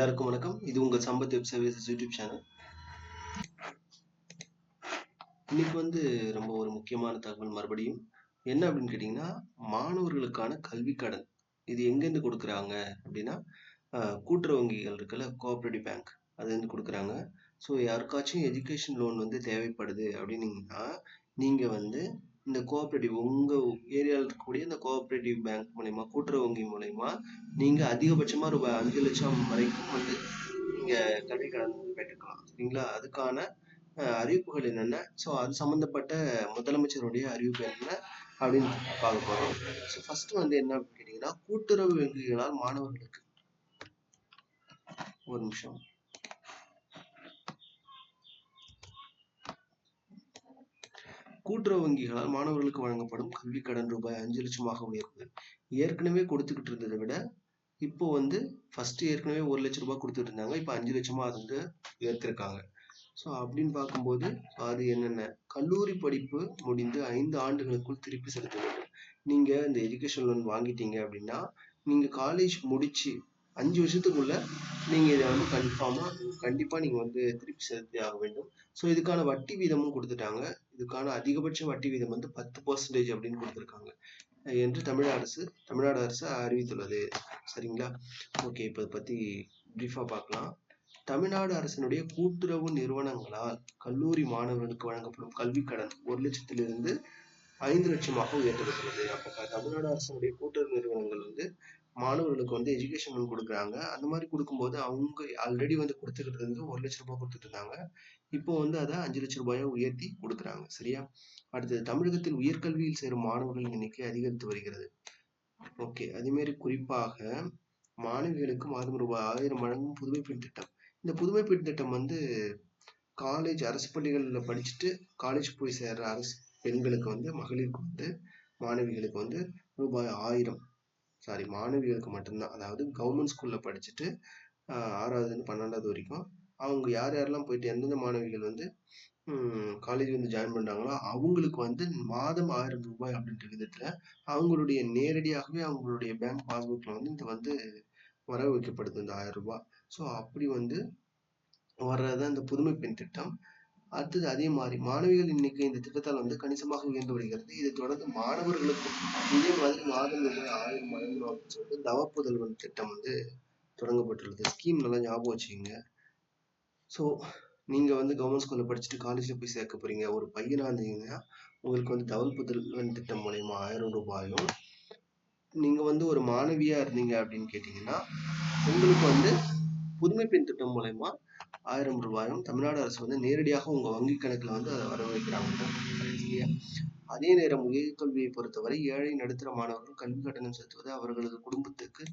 எல்லாருக்கும் வணக்கம். இது உங்கள் Sampath web services YouTube channel. இன்னைக்கு வந்து ரொம்ப ஒரு முக்கியமான தகவல் மறுபடியும். என்ன அப்படின்னு கேட்டிங்கன்னா மாணவர்களுக்கான கல்வி கடன். இது எங்கேருந்து கொடுக்குறாங்க அப்படின்னா கூட்டுற கூட்டுறவு வங்கிகள் இருக்குல்ல கோஆப்ரேட்டிவ் பேங்க் அதுலேருந்து கொடுக்குறாங்க. ஸோ யாருக்காச்சும் எஜுகேஷன் லோன் வந்து தேவைப்படுது அப்படின்னீங்கன்னா நீங்கள் வந்து இந்த கோஆப்ரேட்டிவ் உங்கள் ஏரியாவில் இருக்கக்கூடிய இந்த கோஆப்ரேட்டிவ் பேங்க் மூலயமா கூட்டுறவு வங்கி மூலயமா நீங்கள் அதிகபட்சமாக ரூபாய் அஞ்சு லட்சம் வரைக்கும் வந்து நீங்கள் கல்வி கடன் வந்து பெற்றுக்கலாம் சரிங்களா? அதுக்கான அறிவிப்புகள் என்னென்ன? ஸோ அது சம்மந்தப்பட்ட முதலமைச்சருடைய அறிவிப்பு என்ன அப்படின்னு பார்க்க போகிறோம் ஸோ ஃபஸ்ட்டு வந்து என்ன அப்படின்னு கேட்டிங்கன்னா கூட்டுறவு வங்கிகளால் மாணவர்களுக்கு ஒரு நிமிஷம். கூட்டுறவு வங்கிகளால் மாணவர்களுக்கு வழங்கப்படும் கல்வி கடன் ரூபாய் அஞ்சு லட்சமாக உயர்வு ஏற்கனவே கொடுத்துக்கிட்டு இருந்ததை விட இப்போ வந்து ஃபர்ஸ்ட் ஏற்கனவே ஒரு லட்சம் ரூபாய் கொடுத்துட்டு இருந்தாங்க. இப்போ அஞ்சு லட்சமா அது வந்து உயர்த்திருக்காங்க. ஸோ அப்படின்னு பார்க்கும்போது அது என்னென்ன? கல்லூரி படிப்பு முடிந்து ஐந்து ஆண்டுகளுக்குள் திருப்பி செலுத்த வேண்டும். நீங்கள் இந்த எஜுகேஷன் லோன் வாங்கிட்டீங்க அப்படின்னா நீங்கள் காலேஜ் முடிச்சு அஞ்சு வருஷத்துக்குள்ள நீங்க இதை வந்து கன்ஃபார்மா கண்டிப்பா நீங்க வந்து திருப்பி செலுத்தி ஆக வேண்டும். ஸோ இதுக்கான வட்டி வீதமும் கொடுத்துட்டாங்க. இதுக்கான அதிகபட்ச வட்டி வீதம் வந்து பத்து பர்சன்டேஜ் அப்படின்னு கொடுத்துருக்காங்க. என்று தமிழக அரசு தமிழ்நாடு அரசு அறிவித்துள்ளது. சரிங்களா? ஓகே இப்போ இதை பத்தி ப்ரீஃபாக பார்க்கலாம். தமிழ்நாடு அரசினுடைய கூட்டுறவு நிறுவனங்களால் கல்லூரி மாணவர்களுக்கு வழங்கப்படும் கல்வி கடன் ஒரு லட்சத்திலிருந்து ஐந்து லட்சமாக உயர்த்தப்பட்டுள்ளது. அப்போ தமிழ்நாடு அரசினுடைய கூட்டுறவு நிறுவனங்கள் வந்து மாணவர்களுக்கு வந்து எஜுகேஷன் லோன் கொடுக்குறாங்க. அந்த மாதிரி கொடுக்கும்போது அவங்க ஆல்ரெடி வந்து கொடுத்துக்கிட்டு இருந்து ஒரு லட்சம் ரூபாய் கொடுத்துட்டு இருந்தாங்க. இப்போ வந்து அதை அஞ்சு லட்சம் ரூபாயை உயர்த்தி கொடுக்குறாங்க. சரியா? அடுத்தது தமிழகத்தில் உயர்கல்வியில் சேரும் மாணவர்களின் எண்ணிக்கை அதிகரித்து வருகிறது. ஓகே அதேமாரி குறிப்பாக மாணவிகளுக்கு மாதம் ரூபாய் ஆயிரம் வழங்கும் புதுமை பெண் திட்டம். இந்த புதுமை பெண் திட்டம் வந்து காலேஜ் அரசு பள்ளிகளில் படிச்சுட்டு காலேஜ் போய் சேர்ற அரசு பெண்களுக்கு வந்து மகளிருக்கு வந்து மாணவிகளுக்கு வந்து ரூபாய் ஆயிரம் சாரி மாணவிகளுக்கு மட்டும்தான். அதாவது கவர்மெண்ட் ஸ்கூல்ல படிச்சுட்டு ஆறாவதுலேருந்து பன்னெண்டாவது வரைக்கும் அவங்க யார் யாரெல்லாம் போயிட்டு எந்தெந்த மாணவிகள் வந்து காலேஜ் வந்து ஜாயின் பண்ணுறாங்களோ அவங்களுக்கு வந்து மாதம் ஆயிரம் ரூபாய் அப்படின்ற விதத்தில் அவங்களுடைய நேரடியாகவே அவங்களுடைய பேங்க் பாஸ்புக்ல வந்து இது வந்து வர வைக்கப்படுது இந்த ஆயிரம் ரூபாய். ஸோ அப்படி வந்து வர்றது இந்த புதுமை பெண் திட்டம். அடுத்தது அதே மாதிரி மாணவிகள் எண்ணிக்கை இந்த திட்டத்தால் வந்து கணிசமாக உயர்ந்து வருகிறது. இதை தொடர்ந்து மாணவர்களுக்கும் இதே மாதிரி மாதம் ஆயிரம் வழங்கணும் அப்படின்னு சொல்லிட்டு தவ புதல்வன் திட்டம் வந்து தொடங்கப்பட்டுள்ளது. ஸ்கீம் நல்லா ஞாபகம் வச்சுக்கோங்க. ஸோ நீங்கள் வந்து கவர்மெண்ட் ஸ்கூலில் படிச்சுட்டு காலேஜில் போய் சேர்க்க போறீங்க. ஒரு பையனாக இருந்தீங்கன்னா உங்களுக்கு வந்து தவல் புதல்வன் திட்டம் மூலயமா ஆயிரம் ரூபாயும் நீங்கள் வந்து ஒரு மாணவியாக இருந்தீங்க அப்படின்னு கேட்டிங்கன்னா உங்களுக்கு வந்து புதுமை பெண் திட்டம் மூலயமா ஆயிரம் ரூபாயும் தமிழ்நாடு அரசு வந்து நேரடியாக உங்க வங்கி கணக்குல வந்து அதை வர வைக்கிறாங்க அதே நேரம் உயர்கல்வியை பொறுத்தவரை ஏழை நடுத்தர மாணவர்கள் கல்வி கட்டணம் செலுத்துவது அவர்களது குடும்பத்துக்கு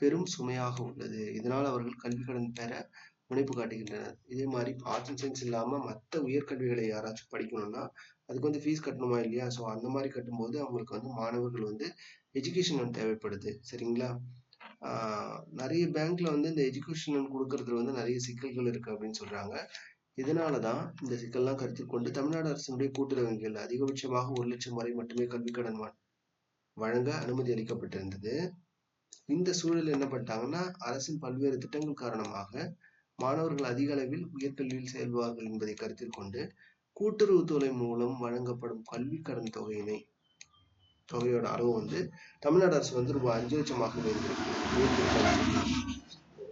பெரும் சுமையாக உள்ளது. இதனால் அவர்கள் கல்வி கடன் பெற முனைப்பு காட்டுகின்றனர். இதே மாதிரி ஆர்ட்ஸ் அண்ட் சயின்ஸ் இல்லாமல் மற்ற உயர்கல்விகளை யாராச்சும் படிக்கணும்னா அதுக்கு வந்து ஃபீஸ் கட்டணுமா இல்லையா? ஸோ அந்த மாதிரி கட்டும்போது அவங்களுக்கு வந்து மாணவர்கள் வந்து எஜுகேஷன் தேவைப்படுது. சரிங்களா? நிறைய பேங்க்ல வந்து இந்த எஜுகேஷன் லோன் கொடுக்கறதுல வந்து நிறைய சிக்கல்கள் இருக்கு அப்படின்னு சொல்றாங்க. இதனாலதான் இந்த சிக்கல்லாம் கருத்தில் கொண்டு தமிழ்நாடு அரசினுடைய கூட்டுறவு அதிகபட்சமாக ஒரு லட்சம் வரை மட்டுமே கல்வி கடன் வழங்க அனுமதி அளிக்கப்பட்டிருந்தது. இந்த சூழல் என்ன பண்ணிட்டாங்கன்னா அரசின் பல்வேறு திட்டங்கள் காரணமாக மாணவர்கள் அதிக அளவில் உயர்கல்வியில் செயல்வார்கள் என்பதை கருத்தில் கொண்டு கூட்டுறவுத்துறை மூலம் வழங்கப்படும் கல்வி கடன் தொகையினை தொகையோட அளவு வந்து தமிழ்நாடு அரசு வந்து ரூபாய் அஞ்சு லட்சமாக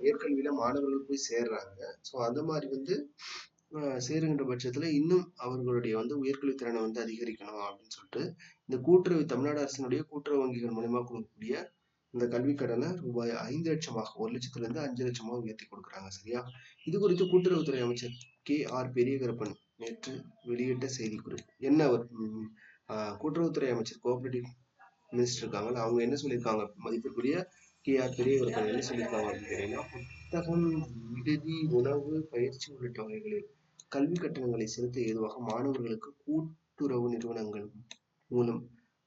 உயர்கல்வியில மாணவர்கள் போய் சேர்றாங்க. ஸோ அந்த மாதிரி வந்து சேருகின்ற பட்சத்துல இன்னும் அவர்களுடைய வந்து உயர்கல்வி திறனை வந்து அதிகரிக்கணும் அப்படின்னு சொல்லிட்டு இந்த கூட்டுறவு தமிழ்நாடு அரசினுடைய கூட்டுறவு வங்கிகள் மூலயமா கொடுக்கக்கூடிய இந்த கல்வி கடனை ரூபாய் ஐந்து லட்சமாக ஒரு லட்சத்துல இருந்து அஞ்சு லட்சமாக உயர்த்தி கொடுக்குறாங்க. சரியா? இது குறித்து கூட்டுறவுத்துறை அமைச்சர் கே ஆர் பெரியகரப்பன் நேற்று வெளியிட்ட செய்திக்குறிப்பு. என்ன அவர் கூட்டுறவுத்துறை அமைச்சர் கோஆபரேட்டிவ் மினிஸ்டர் இருக்காங்கல்ல அவங்க என்ன சொல்லியிருக்காங்க? மதிப்பிற்குரிய கே ஆர் என்ன சொல்லியிருக்காங்க அப்படின்னு கேட்டீங்கன்னா புத்தகம் விடுதி உணவு பயிற்சி உள்ளிட்ட வகைகளில் கல்வி கட்டணங்களை செலுத்த ஏதுவாக மாணவர்களுக்கு கூட்டுறவு நிறுவனங்கள் மூலம்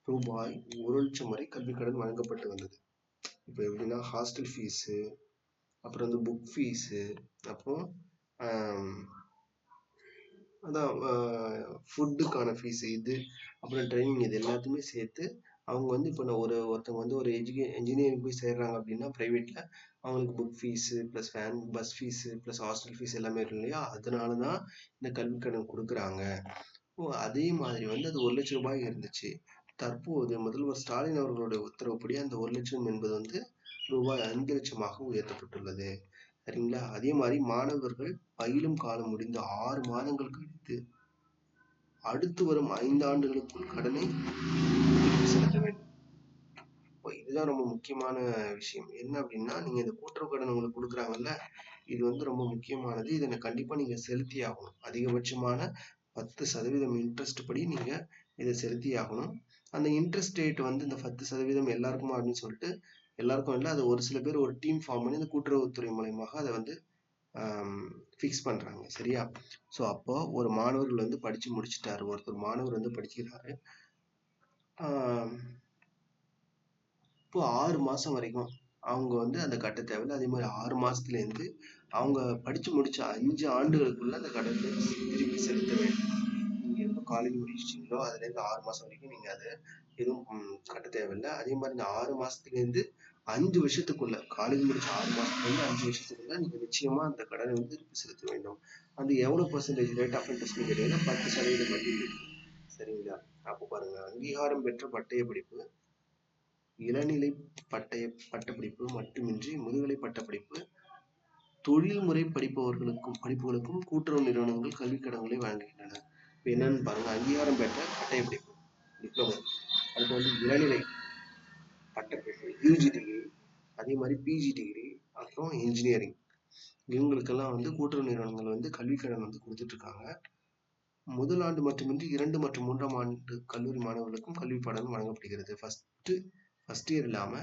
ரூபாய் ஒரு லட்சம் வரை கல்வி கடன் வழங்கப்பட்டு வந்தது. இப்போ எப்படின்னா ஹாஸ்டல் ஃபீஸு அப்புறம் வந்து புக் ஃபீஸு அப்புறம் அதான் ஃபுட்டுக்கான ஃபீஸ் இது அப்புறம் ட்ரைனிங் இது எல்லாத்தையுமே சேர்த்து அவங்க வந்து இப்போ நான் ஒரு ஒருத்தவங்க வந்து ஒரு எஜுகே இன்ஜினியரிங் போய் சேர்றாங்க அப்படின்னா ப்ரைவேட்ல அவங்களுக்கு book fees plus van bus fees plus hostel fees எல்லாமே இருக்கும் இல்லையா? அதனால தான் இந்த கல்வி கடன் கொடுக்குறாங்க. ஓ அதே மாதிரி வந்து அது ஒரு லட்சம் ரூபாய் இருந்துச்சு. தற்போது முதல்வர் ஸ்டாலின் அவர்களுடைய உத்தரவுப்படி அந்த ஒரு லட்சம் என்பது வந்து ரூபாய் ஐந்து லட்சமாக உயர்த்தப்பட்டுள்ளது. சரிங்களா? அதே மாதிரி மாணவர்கள் பயிலும் காலம் முடிந்த ஆறு மாதங்கள் கழித்து அடுத்து வரும் ஐந்து ஆண்டுகளுக்குள் கடனை செலுத்த வேண்டும். இப்போ இதுதான் ரொம்ப முக்கியமான விஷயம். என்ன அப்படின்னா நீங்க இந்த கூட்டுறவு கடன் உங்களுக்கு கொடுக்குறாங்கல்ல இது வந்து ரொம்ப முக்கியமானது. இதை கண்டிப்பா நீங்க செலுத்தி ஆகணும். அதிகபட்சமான பத்து சதவீதம் இன்ட்ரெஸ்ட் படி நீங்க இதை செலுத்தி ஆகணும். அந்த இன்ட்ரெஸ்ட் ரேட் வந்து இந்த பத்து சதவீதம் எல்லாருக்குமா அப்படின்னு சொல்லிட்டு எல்லாருக்கும் இல்லை அது ஒரு சில பேர் ஒரு டீம் ஃபார்ம் பண்ணி இந்த கூட்டுறவுத்துறை மூலயமாக அதை வந்து ஃபிக்ஸ் பண்ணுறாங்க சரியா? ஸோ அப்போ ஒரு மாணவர்கள் வந்து படிச்சு முடிச்சிட்டாரு. ஒருத்தர் மாணவர் வந்து படிக்கிறாரு இப்போ ஆறு மாசம் வரைக்கும் அவங்க வந்து அந்த கட்ட தேவையில்லை. அதே மாதிரி ஆறு மாசத்துல இருந்து அவங்க படிச்சு முடிச்ச அஞ்சு ஆண்டுகளுக்குள்ள அந்த கடனை திருப்பி செலுத்த வேண்டும். நீங்கள் எப்போ காலேஜ் முடிச்சிட்டிங்களோ அதுல இருந்து ஆறு மாசம் வரைக்கும் நீங்க அதை எதுவும் கட்ட தேவையில்லை. அதே மாதிரி இந்த ஆறு மாசத்துல இருந்து அஞ்சு வருஷத்துக்குள்ள காலேஜ் முடிச்ச ஆறு மாசத்துல அஞ்சு வருஷத்துக்குள்ள நீங்க நிச்சயமா அந்த கடனை வந்து திருப்பி செலுத்த வேண்டும். அது எவ்வளவு பர்சன்டேஜ் ரேட் ஆஃப் இன்ட்ரெஸ்ட்னு கேட்டீங்கன்னா பத்து சதவீதம் வட்டி சரிங்களா? அப்போ பாருங்க. அங்கீகாரம் பெற்ற பட்டய படிப்பு இளநிலை பட்டய பட்டப்படிப்பு மட்டுமின்றி முதுகலை பட்டப்படிப்பு தொழில்முறை படிப்பவர்களுக்கும் படிப்புகளுக்கும் கூட்டுறவு நிறுவனங்கள் கல்விக் கடன்களை வழங்குகின்றன. இப்போ என்னன்னு பாருங்க. அங்கீகாரம் பெற்ற பட்டய படிப்பு டிப்ளமோ அடுத்து வந்து இளநிலை பட்டப்படிப்பு யூஜி டிகிரி அதே மாதிரி பிஜி டிகிரி அப்புறம் இன்ஜினியரிங் இவங்களுக்கெல்லாம் வந்து கூட்டுறவு நிறுவனங்கள் வந்து கல்விக் கடன் வந்து கொடுத்துட்டு இருக்காங்க முதல் ஆண்டு மட்டுமின்றி இரண்டு மற்றும் மூன்றாம் ஆண்டு கல்லூரி மாணவர்களுக்கும் கல்வி பாடம் வழங்கப்படுகிறது. ஃபர்ஸ்ட் ஃபர்ஸ்ட் இயர் இல்லாம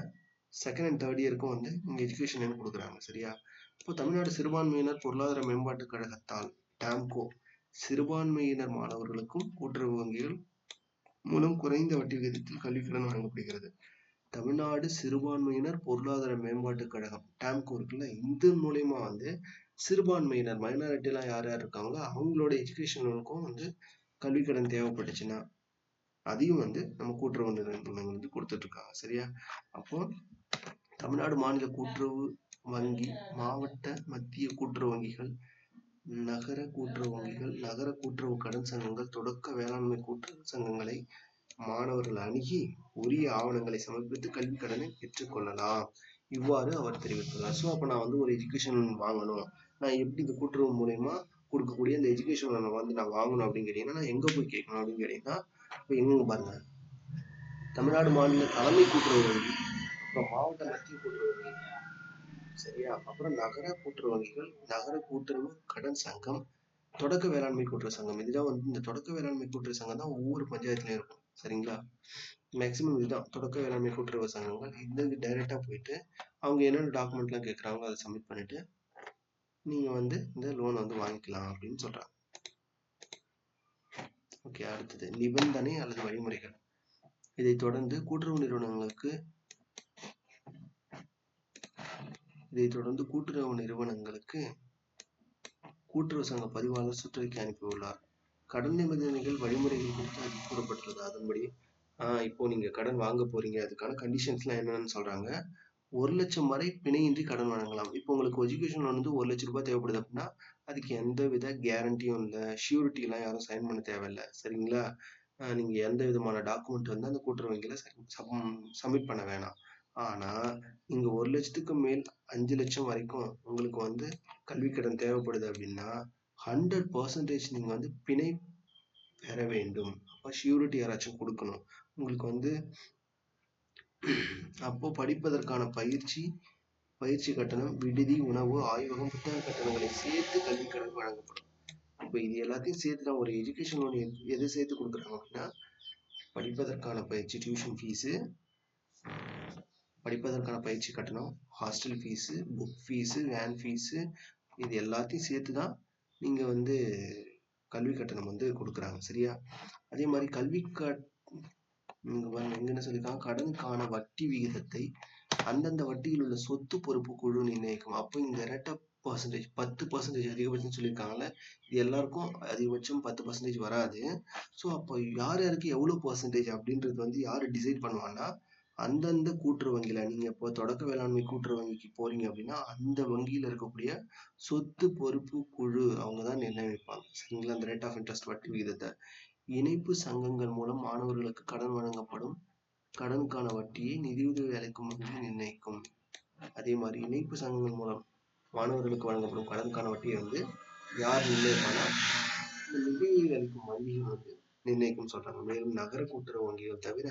செகண்ட் அண்ட் தேர்ட் இயருக்கும் வந்து இங்க எஜுகேஷன் கொடுக்குறாங்க சரியா? இப்போ தமிழ்நாடு சிறுபான்மையினர் பொருளாதார மேம்பாட்டுக் கழகத்தால் டாம்கோ சிறுபான்மையினர் மாணவர்களுக்கும் கூட்டுறவு வங்கிகள் மூலம் குறைந்த வட்டி விகிதத்தில் கல்விக்கடன் வழங்கப்படுகிறது. தமிழ்நாடு சிறுபான்மையினர் பொருளாதார மேம்பாட்டுக் கழகம் டேம்கோ இருக்குல்ல இது மூலியமா வந்து சிறுபான்மையினர் மைனாரிட்டிலாம் யார் யார் இருக்காங்களோ அவங்களோட எஜுகேஷனுக்கும் வந்து கல்விக்கடன் தேவைப்பட்டுச்சுன்னா அதையும் வந்து நம்ம கூட்டுறவு நிறுவனங்கள் வந்து கொடுத்துட்டு இருக்காங்க சரியா? அப்போ தமிழ்நாடு மாநில கூட்டுறவு வங்கி மாவட்ட மத்திய கூட்டுறவு வங்கிகள் நகர கூட்டுறவு வங்கிகள் நகர கூட்டுறவு கடன் சங்கங்கள் தொடக்க வேளாண்மை கூட்டுறவு சங்கங்களை மாணவர்கள் அணுகி உரிய ஆவணங்களை சமர்ப்பித்து கல்வி கடனை பெற்றுக்கொள்ளலாம் இவ்வாறு அவர் தெரிவித்துள்ளார். ஸோ அப்போ நான் வந்து ஒரு எஜுகேஷன் வாங்கணும். நான் எப்படி இந்த கூட்டுறவு மூலயமா கொடுக்கக்கூடிய இந்த எஜுகேஷன் வந்து நான் வாங்கணும் அப்படின்னு கேட்டீங்கன்னா நான் எங்கே போய் கேட்கணும் அப்படின்னு கேட்டீங்கன்னா இப்போ எங்க பாருங்க. தமிழ்நாடு மாநில தலைமை கூட்டுறவு வங்கி அப்புறம் மாவட்ட மத்திய கூட்டுறவு வங்கி சரியா? அப்புறம் நகர கூட்டுறவு வங்கிகள் நகர கூட்டுறவு கடன் சங்கம் தொடக்க வேளாண்மை கூட்டுறவு சங்கம். இதுதான் வந்து இந்த தொடக்க வேளாண்மை கூட்டுறவு சங்கம் தான் ஒவ்வொரு பஞ்சாயத்துலையும் இருக்கும். சரிங்களா? மேக்சிமம் இதுதான். தொடக்க வேளாண்மை கூட்டுறவு சங்கங்கள் இந்த டைரெக்டாக போயிட்டு அவங்க என்னென்ன டாக்குமெண்ட்லாம் கேட்குறாங்களோ அதை சப்மிட் பண்ணிவிட்டு நீங்கள் வந்து இந்த லோன் வந்து வாங்கிக்கலாம் அப்படின்னு சொல்கிறாங்க ஓகே அடுத்தது. நிபந்தனை அல்லது வழிமுறைகள். இதைத் தொடர்ந்து கூட்டுறவு நிறுவனங்களுக்கு இதைத் தொடர்ந்து கூட்டுறவு நிறுவனங்களுக்கு கூட்டுறவு சங்க பதிவாளர் சுற்றறிக்கை அனுப்பியுள்ளார் கடன் நிபந்தனைகள் வழிமுறைகள் குறித்து அது கூறப்பட்டுள்ளது. அதன்படி இப்போ நீங்கள் கடன் வாங்க போறீங்க. அதுக்கான கண்டிஷன்ஸ்லாம் என்னென்னு சொல்றாங்க. ஒரு லட்சம் வரை பிணையின்றி கடன் வழங்கலாம். இப்போ உங்களுக்கு எஜுகேஷன் லோன் வந்து ஒரு லட்சம் ரூபாய் தேவைப்படுது அப்படின்னா அதுக்கு எந்த வித கேரண்டியும் இல்லை. ஷியூரிட்டிலாம் யாரும் சைன் பண்ண தேவையில்லை. சரிங்களா? நீங்கள் நீங்க எந்த விதமான டாக்குமெண்ட் வந்து அந்த கூட்டுறவங்கள சப்மிட் பண்ண வேணாம். ஆனா நீங்க ஒரு லட்சத்துக்கு மேல் அஞ்சு லட்சம் வரைக்கும் உங்களுக்கு வந்து கல்வி கடன் தேவைப்படுது அப்படின்னா ஹண்ட்ரட் பர்சன்டேஜ் நீங்கள் வந்து பிணை பெற வேண்டும். அப்போ ஷியூரிட்டி யாராச்சும் கொடுக்கணும். உங்களுக்கு வந்து அப்போ படிப்பதற்கான பயிற்சி பயிற்சி கட்டணம் விடுதி உணவு ஆய்வகம் புத்தக கட்டணங்களை சேர்த்து கல்வி கடன் வழங்கப்படும். இப்போ இது எல்லாத்தையும் சேர்த்து தான் ஒரு எஜுகேஷன் லோன் எது சேர்த்து கொடுக்குறாங்க அப்படின்னா படிப்பதற்கான பயிற்சி டியூஷன் ஃபீஸு படிப்பதற்கான பயிற்சி கட்டணம் hostel fees book fees van fees இது எல்லாத்தையும் சேர்த்து தான் நீங்கள் வந்து கல்வி கட்டணம் வந்து கொடுக்குறாங்க. சரியா? அதே மாதிரி கல்வி கட் இங்கே என்ன சொல்லியிருக்காங்க? கடனுக்கான வட்டி விகிதத்தை அந்தந்த வட்டியில் உள்ள சொத்து பொறுப்பு குழு நிர்ணயிக்கும். அப்போ இந்த ரேட் ஆஃப் பர்சன்டேஜ் பத்து பர்சன்டேஜ் அதிகபட்சம் சொல்லியிருக்காங்கல்ல இது எல்லாருக்கும் அதிகபட்சம் பத்து பர்சன்டேஜ் வராது. ஸோ அப்போ யார் யாருக்கு எவ்வளோ பர்சன்டேஜ் அப்படின்றது வந்து யார் டிசைட் பண்ணுவாங்கன்னா அந்தந்த கூட்டுறவு வங்கியில நீங்க இப்போ தொடக்க வேளாண்மை கூட்டுறவு வங்கிக்கு போறீங்க அப்படின்னா அந்த வங்கியில இருக்கக்கூடிய சொத்து பொறுப்பு குழு அவங்க தான் நிர்ணயிப்பாங்க. சரிங்களா? அந்த ரேட் ஆஃப் இன்ட்ரெஸ்ட் வட்டி விகிதத்தை. இணைப்பு சங்கங்கள் மூலம் மாணவர்களுக்கு கடன் வழங்கப்படும். கடனுக்கான வட்டியை நிதியுதவி அளிக்கும் வங்கி நிர்ணயிக்கும். அதே மாதிரி இணைப்பு சங்கங்கள் மூலம் மாணவர்களுக்கு வழங்கப்படும் கடனுக்கான வட்டியை வந்து யார் நிர்ணயிப்பாங்கன்னா நிதியுதவி அளிக்கும் வங்கிகள் வந்து நிர்ணயிக்கும் சொல்றாங்க. மேலும் நகர கூட்டுறவு வங்கிகள் தவிர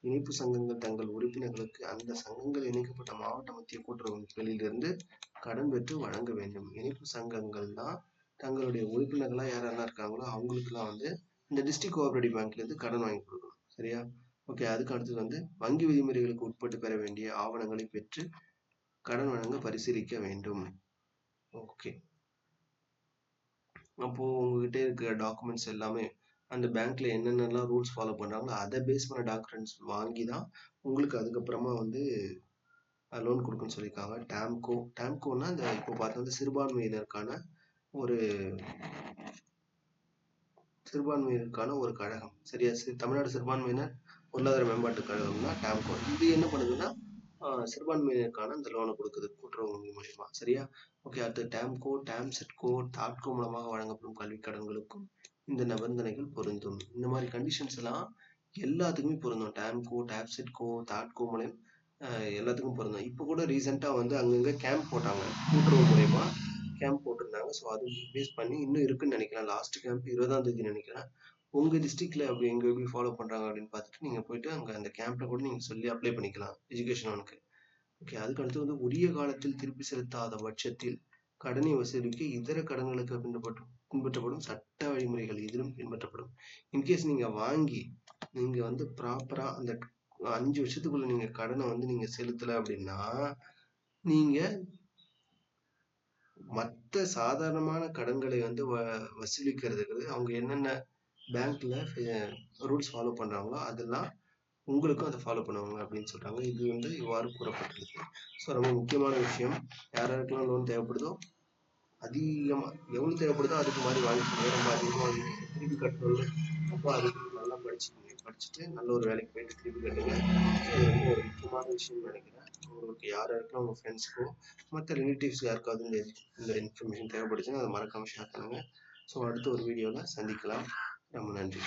இணைப்பு சங்கங்கள் தங்கள் உறுப்பினர்களுக்கு அந்த சங்கங்கள் இணைக்கப்பட்ட மாவட்ட மத்திய கூட்டுறவு கடன் பெற்று வழங்க வேண்டும். இணைப்பு சங்கங்கள் தான் தங்களுடைய உறுப்பினர்களா யாரெல்லாம் இருக்காங்களோ அவங்களுக்குலாம் வந்து இந்த டிஸ்ட்ரிக்ட் கோஆபரேட்டிவ் பேங்க்லேருந்து கடன் வாங்கி கொடுக்கணும். சரியா? ஓகே அதுக்கு அடுத்தது வந்து வங்கி விதிமுறைகளுக்கு உட்பட்டு பெற வேண்டிய ஆவணங்களை பெற்று கடன் வழங்க பரிசீலிக்க வேண்டும். ஓகே. அப்போது உங்ககிட்ட இருக்கிற டாக்குமெண்ட்ஸ் எல்லாமே அந்த பேங்க்ல என்னென்னலாம் ரூல்ஸ் ஃபாலோ பண்ணுறாங்களோ அதை பேஸ் பண்ண டாக்குமெண்ட்ஸ் வாங்கி தான் உங்களுக்கு அதுக்கப்புறமா வந்து லோன் கொடுக்குன்னு சொல்லியிருக்காங்க. டேம்கோ டேம்கோன்னா இந்த இப்போ பார்த்தா சிறுபான்மையினருக்கான ஒரு சிறுபான்மையினருக்கான ஒரு கழகம். சரியா? தமிழ்நாடு சிறுபான்மையினர் பொருளாதார மேம்பாட்டு கழகம்னா டேம்கோ இது என்ன பண்ணுதுன்னா சிறுபான்மையினருக்கான இந்த லோனை கொடுக்குது கூட்டுறவு வங்கி மூலியமா. சரியா? ஓகே அடுத்து டேம்கோ டேம் செட்கோ தாட்கோ மூலமாக வழங்கப்படும் கல்விக் கடன்களுக்கும் இந்த நிபந்தனைகள் பொருந்தும். இந்த மாதிரி கண்டிஷன்ஸ் எல்லாம் எல்லாத்துக்குமே பொருந்தும். டேம்கோ டேப்செட்கோ தாட்கோ மூலியம் எல்லாத்துக்கும் பொருந்தும். இப்போ கூட ரீசெண்டாக வந்து அங்கங்கே கேம்ப் போட்டாங்க. கூட்டுறவு மூலயமா கேம்ப் போட்டிருந்தாங்க. ஸோ அது பேஸ் பண்ணி இன்னும் இருக்குன்னு நினைக்கிறேன். லாஸ்ட் கேம்ப் இருபதாம் தேதி நினைக்கிறேன். உங்கள் டிஸ்ட்ரிக்டில் அப்படி எங்கே எப்படி ஃபாலோ பண்ணுறாங்க அப்படின்னு பார்த்துட்டு நீங்கள் போயிட்டு அங்கே அந்த கேம்ப்பில் கூட நீங்கள் சொல்லி அப்ளை பண்ணிக்கலாம். எஜுகேஷன் லோனுக்கு ஓகே அதுக்கு அடுத்து வந்து உரிய காலத்தில் திருப்பி செலுத்தாத பட்சத்தில் கடனை வசூலிக்க இதர கடன்களுக்கு பின்பற்ற பின்பற்றப்படும் சட்ட வழிமுறைகள் எதிலும் பின்பற்றப்படும். இன்கேஸ் நீங்க வாங்கி நீங்க வந்து ப்ராப்பரா அந்த அஞ்சு வருஷத்துக்குள்ள நீங்க கடனை வந்து நீங்க செலுத்தல அப்படின்னா நீங்க மற்ற சாதாரணமான கடன்களை வந்து வ வசூலிக்கிறதுக்கு அவங்க என்னென்ன பேங்க்ல ரூல்ஸ் ஃபாலோ பண்றாங்களோ அதெல்லாம் உங்களுக்கும் அதை ஃபாலோ பண்ணுவாங்க அப்படின்னு சொல்றாங்க. இது வந்து இவ்வாறு கூறப்பட்டிருக்கு. ஸோ ரொம்ப முக்கியமான விஷயம். யார் யாருக்கெல்லாம் லோன் தேவைப்படுதோ அதிகமாக எவ்வளவு தேவைப்படுதோ அதுக்கு மாதிரி வாங்கிக்கோங்க ரொம்ப அதிகமாக திருப்பி கட்டணும் அப்போ அது நல்லா படிச்சுக்கோங்க. படிச்சுட்டு நல்ல ஒரு வேலைக்கு போயிட்டு திருப்பி கட்டுங்க. இது வந்து ஒரு முக்கியமான விஷயம் நினைக்கிறேன். உங்களுக்கு யார் யாருக்கும் உங்கள் ஃப்ரெண்ட்ஸுக்கோ மற்ற ரிலேட்டிவ்ஸ் யாருக்காவது இந்த இந்த இன்ஃபர்மேஷன் தேவைப்படுச்சுன்னா அதை மறக்காமல் ஷேர் பண்ணுங்க. ஸோ அடுத்த ஒரு வீடியோவில் சந்திக்கலாம். ரொம்ப நன்றி.